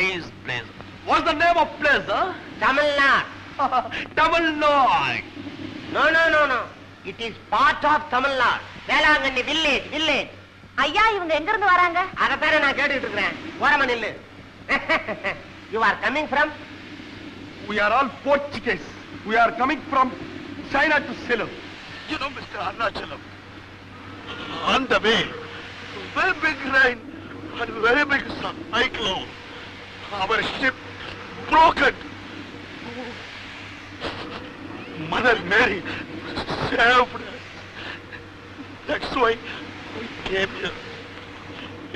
nice place. What's the name of place, huh? Tamil Nadu Tamil Nadu. No no no no it is part of Tamil Nadu Velankanni village village ஐயா இவங்க எங்க இருந்து வராங்க அதைத்தானே நான் கேட்டுட்டு இருக்கிறேன் ஓரமா நில்லு you are coming from We are all Portuguese. We are coming from China to Ceylon. You know, Mr. Arunachalam, on the way, very big rain and very big cyclone. Our ship broken. Mother Mary saved us. That's why we came here.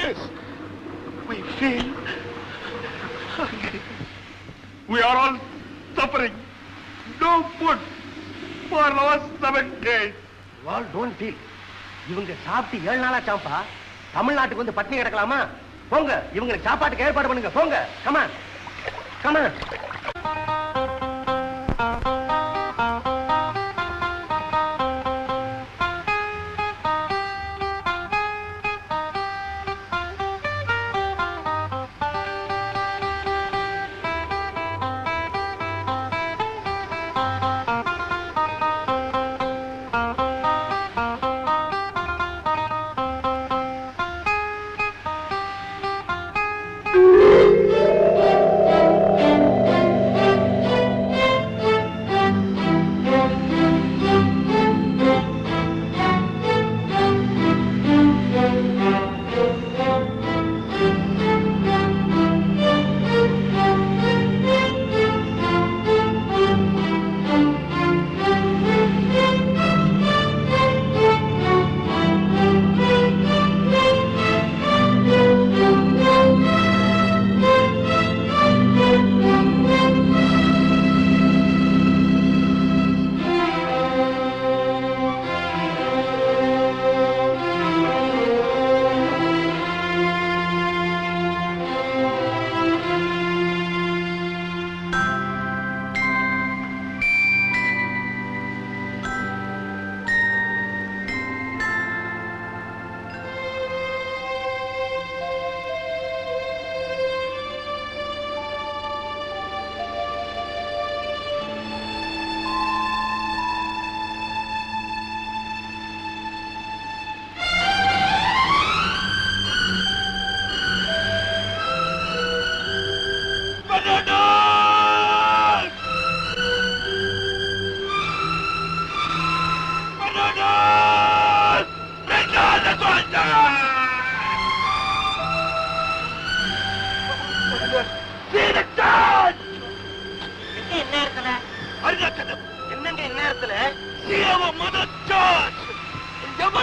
Yes, we feel hungry. We are all suffering. No food for last seven days. You all don't feel. இவங்க சாப்பிட்டு ஏழு நாளா சாப்பா தமிழ்நாட்டுக்கு வந்து பட்டினி கிடக்கலாமா போங்க. இவங்களுக்கு சாப்பாட்டுக்கு ஏற்பாடு பண்ணுங்க. போங்க. Come on come on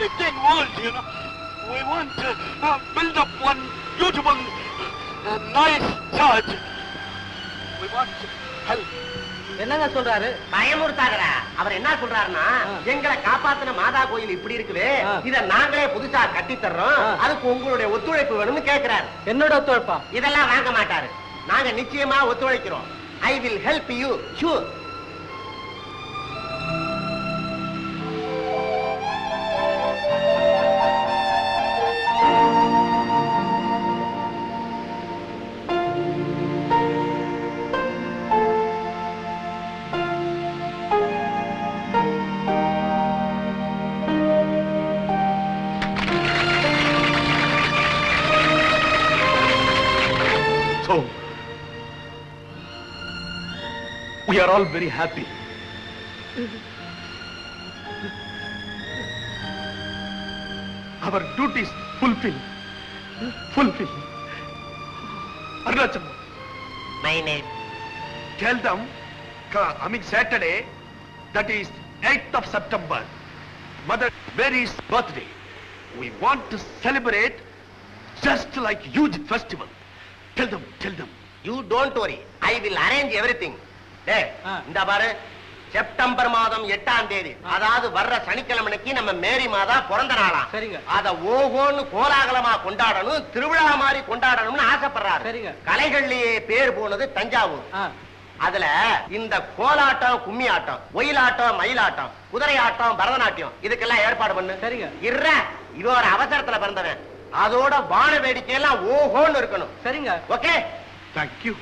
Everything world, you know. We want to uh, build up one beautiful, uh, nice church. We want to help. என்னங்க சொல்றாரு பயமுறுத்தாதடா அவர் என்ன சொல்றாருன்னா எங்களை காப்பாத்தின மாதா கோயில் இப்படி இருக்குது. இத நாங்களே புதுசா கட்டி தர்றோம். அதுக்கு உங்களுடைய ஒத்துழைப்பு வேணும்னு கேக்குறாரு என்னோட ஒத்துழைப்பா இதெல்லாம் வாங்க மாட்டாரு நாங்க நிச்சயமா ஒத்துழைக்கிறோம் I will help you sure So, we are all very happy. Our duties fulfilled. Fulfilled. Arunacham. My name. Tell them, coming Saturday, that is 8th of September, Mother Mary's birthday. We want to celebrate just like huge festival. Tell them, tell them. You don't worry I will arrange everything ah. இந்த பாரு September மாதம் எட்டாம் தேதி அதாவது வர்ற சனிக்கிழமைக்கு நம்ம மேரி மாதா பிறந்த நாளாம் சரிங்க. அத ஓஹோன்னு கோலாகலமா கொண்டாடணும் திருவிழா மாதிரி கொண்டாடணும்னு ஆசைப்படுறாரு சரிங்க. கலைகள்லயே பேர் போனது தஞ்சாவூர் அதுல இந்த கோலாட்டம் கும்மி ஆட்டம் ஒயிலாட்டம் மயிலாட்டம் குதிரை ஆட்டம் பரதநாட்டியம் இதுக்கெல்லாம் ஏற்பாடு பண்ணு சரிங்க. இர்ற இது ஒரு அவசரத்துல பிறந்தவன் அதோட வான வேடிக்கை எல்லாம் ஓஹோன்னு இருக்கணும். சரிங்க. Okay thank you